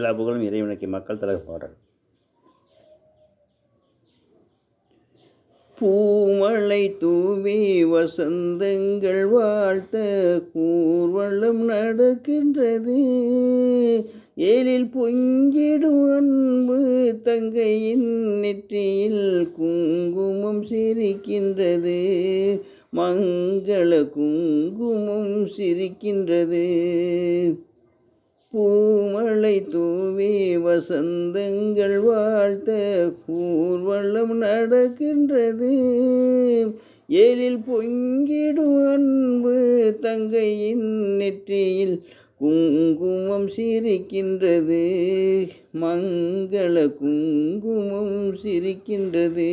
எல்லா புகழும் இறைவனுக்கு மக்கள் தலக பாடல் பூமலை தூவி வசந்தங்கள் வாழ்த்த கூர்வளம் நடக்கின்றது. ஏழில் பொங்கிடும் அன்பு தங்கையின் நெற்றியில் குங்குமம் சிரிக்கின்றது. மங்கள குங்குமம் சிரிக்கின்றது. பூமழை தூவி வசந்தங்கள் வாழ்த்த ஊர்வலம் நடக்கின்றது. ஏழில் பொங்கிடும் அன்பு தங்கையின் நெற்றியில் குங்குமம் சிரிக்கின்றது. மங்கள குங்குமம் சிரிக்கின்றது.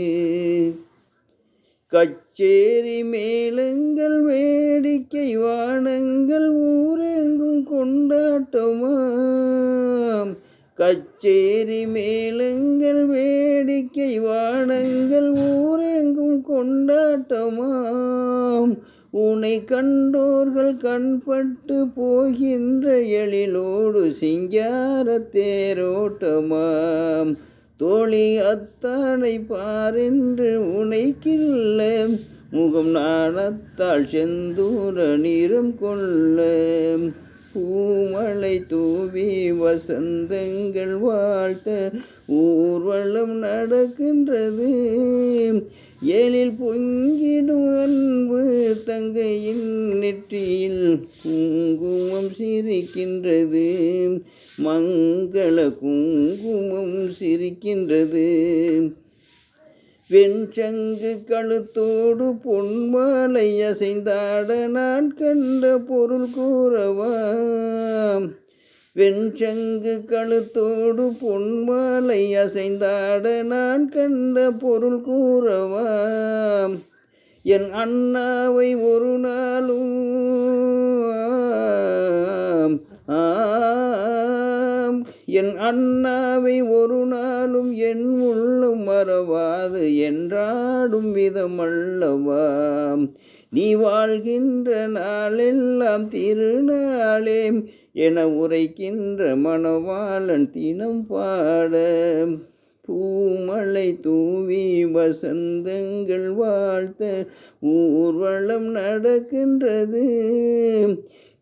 கச்சேரி மேளங்கள் வேடிக்கை வானங்கள் ஊரெங்கும் கொண்டாட்டமாம். கச்சேரி மேளங்கள் வேடிக்கை வானங்கள் ஊரெங்கும் கொண்டாட்டமாம். உனை கண்டோர்கள் கண்பட்டு போகின்ற எழிலோடு சிங்கார தேரோட்டமாம். தோழி அத்தானை பாரென்று உனைக்கில்ல. முகம் நாணத்தாள் செந்தூர நிறம் கொள்ள. பூமலை தூவி வசந்தங்கள் வாழ்த்த ஊர்வலம் நடக்கின்றது. ஏழில் பொங்கிடும் அன்பு தங்கையின் நெற்றியில் மங்கள குங்குமம் சிரிக்கின்றது. வெண்சங்கு கழுத்தோடு பொன்மாலை அசைந்தாட நான் கண்ட பொருள் கூறவாம் வெண்சங்கு கழுத்தோடு பொன்மாலை அசைந்தாட நான் கண்ட பொருள் கூறவாம் என் அண்ணாவை ஒரு நாளும் என் அண்ணாவை ஒரு நாளும் என் உள்ளும் மறவாது என்றாடும் விதமல்லவாம் நீ வாழ்கின்ற நாளெல்லாம் திருநாளே என உரைக்கின்ற மணவாளன் தினம் பாட. பூமலை தூவி வசந்தங்கள் வாழ்த்த ஊர்வலம் நடக்கின்றது.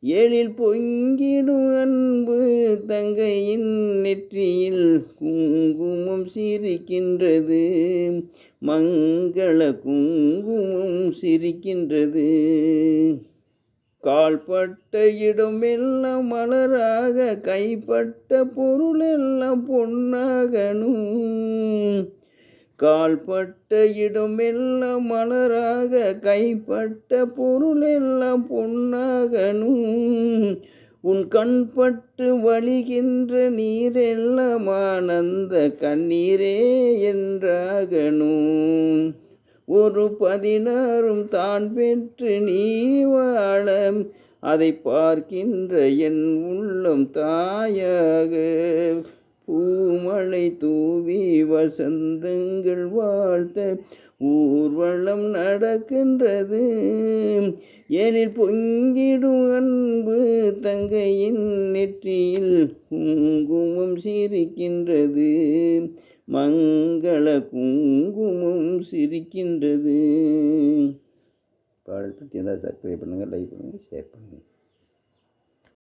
எழில் பொங்கிடும் அன்பு தங்கையின் நெற்றியில் குங்குமம் சிரிக்கின்றது. மங்கள குங்குமம் சிரிக்கின்றது. கால்பட்ட இடமெல்லாம் மலராக கைப்பட்ட பொருளெல்லாம் பொன்னாகணும். கால்பட்ட இடமெல்லாம் மலராக கைப்பட்ட பொருளெல்லாம் பொன்னாகனும் உன் கண்பட்டு வழிகின்ற நீரெல்லாம் ஆனந்த கண்ணீரே என்றாகணும். ஒரு பதினாறும் தான் பெற்று நீ வாழ அதை பார்க்கின்ற என் உள்ளம் தாயாக. பூமழை தூவி வசந்தங்கள் வாழ்த்த ஊர்வலம் நடக்கின்றது. எனில் பொங்கிடும் அன்பு தங்கையின் நெற்றியில் குங்குமம் சிரிக்கின்றது. மங்கள குங்குமம் சிரிக்கின்றது. பாடல் பற்றி எதாவது சப்ஸ்கிரைப் பண்ணுங்கள் லைக் பண்ணுங்கள் ஷேர் பண்ணுங்கள்